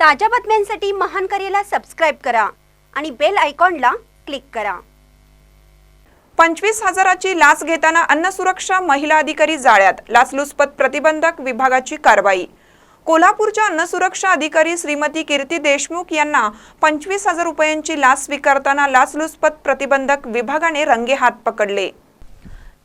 ताज्या बातम्यांसाठी महान करेला सबस्क्राईब करा आणि बेल आयकॉनला क्लिक करा. पंचवीस हजाराची लाच घेताना अन्न सुरक्षा महिला अधिकारी जाळ्यात. लाचलुचपत प्रतिबंधक विभागाची कारवाई. कोल्हापूरच्या अन्न सुरक्षा अधिकारी श्रीमती कीर्ती देशमुख यांना पंचवीस हजार रुपयांची लाच स्वीकारताना लाचलुचपत प्रतिबंधक विभागाने रंगे हात पकडले.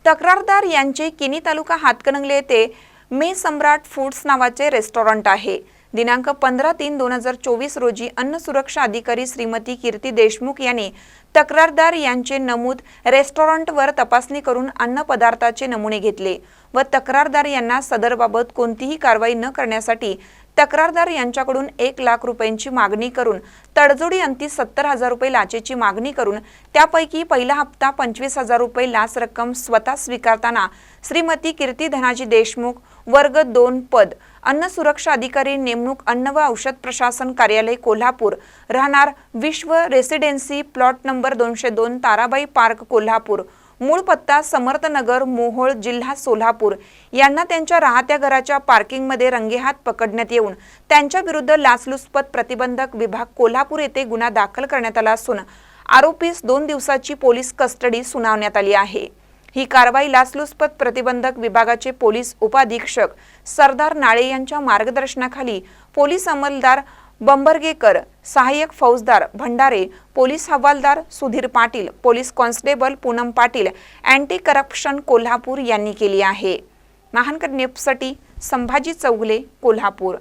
तक्रारदार यांचे किनी तालुका हातकणंगले येथे मे सम्राट फूड्स नावाचे रेस्टॉरंट आहे. दिनांक पंधरा तीन दोन हजार चोवीस रोजी अन्न सुरक्षा अधिकारी श्रीमती कीर्ती देशमुख यांनी तक्रारदार यांचे नमूद रेस्टॉरंटवर तपासणी करून अन्न पदार्थाचे नमुने घेतले व तक्रारदार यांना सदरबाबत कोणतीही कारवाई न करण्यासाठी तक्रारदार यांच्याकडून एक लाख रुपयांची मागणी करून तडजोडी अंती सत्तर हजार रुपये लाचेची मागणी करून त्यापैकी पहिला हप्ता पंचवीस हजार रुपये लाच रक्कम स्वतः स्वीकारताना श्रीमती कीर्ती धनाजी देशमुख वर्ग दोन पद अन्न सुरक्षा अधिकारी नेमणूक अन्न व औषध प्रशासन कार्यालय कोल्हापूर. राहणार विश्व रेसिडेन्सी प्लॉट नंबर दोनशे दोन ताराबाई पार्क कोल्हापूर. मूळ पत्ता समर्थनगर मोहोळ जिल्हा सोलापूर. यांना त्यांच्या राहत्या घराच्या पार्किंगमध्ये रंगेहात पकडण्यात येऊन त्यांच्या विरुद्ध लाचलुचपत प्रतिबंधक विभाग कोल्हापूर येथे गुन्हा दाखल करण्यात आला असून आरोपीस दोन दिवसाची पोलीस कस्टडी सुनावण्यात आली आहे. ही कारवाई लाचलुचपत प्रतिबंधक विभागाचे पोलीस उपाधीक्षक सरदार नाळे यांच्या मार्गदर्शनाखाली पोलीस अंमलदार बंबरगेकर सहाय्यक फौजदार भंडारे पोलीस हवालदार Sudhir Patil police constable Poonam Patil anti corruption Kolhapur यांनी केली आहे. महानकर नेपसाठी संभाजी चौगले कोल्हापूर.